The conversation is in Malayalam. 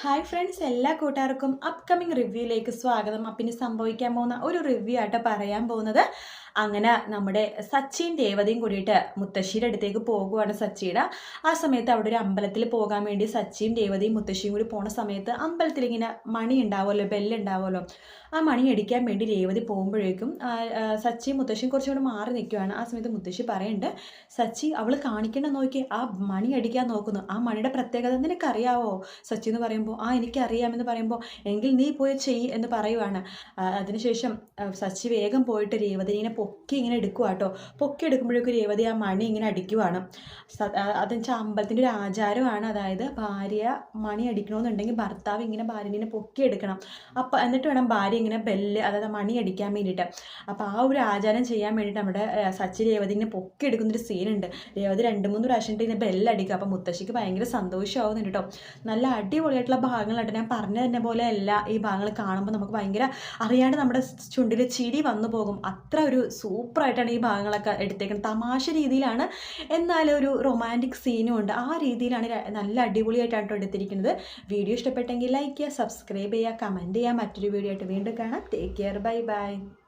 ഹായ് ഫ്രണ്ട്സ് എല്ലാ കൂട്ടുകാർക്കും അപ്കമിങ് റിവ്യൂയിലേക്ക് സ്വാഗതം. അപ്പം സംഭവിക്കാൻ പോകുന്ന ഒരു റിവ്യൂ ആയിട്ട് പറയാൻ പോകുന്നത് അങ്ങനെ നമ്മുടെ സച്ചിൻ ദേവതയും കൂടിയിട്ട് മുത്തശ്ശിയുടെ അടുത്തേക്ക് പോകുവാണ് സച്ചിയുടെ. ആ സമയത്ത് അവിടെ ഒരു അമ്പലത്തിൽ പോകാൻ വേണ്ടി സച്ചിയും ദേവതയും മുത്തശ്ശിയും കൂടി പോണ സമയത്ത് അമ്പലത്തിൽ ഇങ്ങനെ മണി ഉണ്ടാവുമല്ലോ ബെല്ലുണ്ടാവുമല്ലോ ആ മണി അടിക്കാൻ വേണ്ടി രേവതി പോകുമ്പോഴേക്കും സച്ചി മുത്തശ്ശിയും കുറച്ചും കൂടെ മാറി നിൽക്കുവാണ്. ആ സമയത്ത് മുത്തശ്ശി പറയുന്നുണ്ട് സച്ചി അവൾ കാണിക്കേണ്ട നോക്കി ആ മണി അടിക്കാൻ നോക്കുന്നു. ആ മണിയുടെ പ്രത്യേകത നിനക്കറിയാവോ? സച്ചി എന്ന് പറയുമ്പോൾ ആ എനിക്കറിയാമെന്ന് പറയുമ്പോൾ എങ്കിൽ നീ പോയി ചെയ്യ് എന്ന് പറയുവാണ്. അതിനുശേഷം സച്ചി വേഗം പോയിട്ട് രേവതിനെ പൊക്കി ഇങ്ങനെ എടുക്കുക കേട്ടോ പൊക്കി എടുക്കുമ്പോഴേക്കും രേവതി ആ മണി ഇങ്ങനെ അടിക്കുവാണ്. അതെന്നുവെച്ചാൽ അമ്പലത്തിന്റെ ഒരു ആചാരമാണ്. അതായത് ഭാര്യ മണി അടിക്കണമെന്നുണ്ടെങ്കിൽ ഭർത്താവ് ഇങ്ങനെ ഭാര്യനെ പൊക്കി എടുക്കണം. അപ്പം എന്നിട്ട് വേണം ഭാര്യ ഇങ്ങനെ ബെല്ല് അതായത് മണി അടിക്കാൻ വേണ്ടിയിട്ട്. അപ്പോൾ ആ ഒരു ആചാരം ചെയ്യാൻ വേണ്ടിയിട്ട് നമ്മുടെ സച്ചി രേവതി ഇങ്ങനെ പൊക്കി എടുക്കുന്നൊരു സീനുണ്ട്. രേവതി രണ്ട് മൂന്ന് പ്രാവശ്യം ഇങ്ങനെ ബെല്ലടിക്കുക അപ്പോൾ മുത്തശ്ശിക്ക് ഭയങ്കര സന്തോഷമാവുന്നുണ്ട് കേട്ടോ നല്ല അടിപൊളിയായിട്ടുള്ള ഭാഗങ്ങളായിട്ട് ഞാൻ പറഞ്ഞു തന്നെ പോലെ അല്ല ഈ ഭാഗങ്ങൾ കാണുമ്പോൾ നമുക്ക് ഭയങ്കര അറിയാണ്ട് നമ്മുടെ ചുണ്ടിൽ ചിരി വന്നു പോകും. അത്ര ഒരു സൂപ്പറായിട്ടാണ് ഈ ഭാഗങ്ങളൊക്കെ എടുത്തേക്കുന്നത് തമാശ രീതിയിലാണ്. എന്നാലും ഒരു റൊമാന്റിക് സീനും ഉണ്ട്. ആ രീതിയിലാണ് നല്ല അടിപൊളിയായിട്ടാണ് എടുത്തിരിക്കുന്നത്. വീഡിയോ ഇഷ്ടപ്പെട്ടെങ്കിൽ ലൈക്ക് ചെയ്യുക സബ്സ്ക്രൈബ് ചെയ്യുക കമന്റ് ചെയ്യുക. മറ്റൊരു വീഡിയോ ആയിട്ട് വീണ്ടും കാണാം. Take care bye bye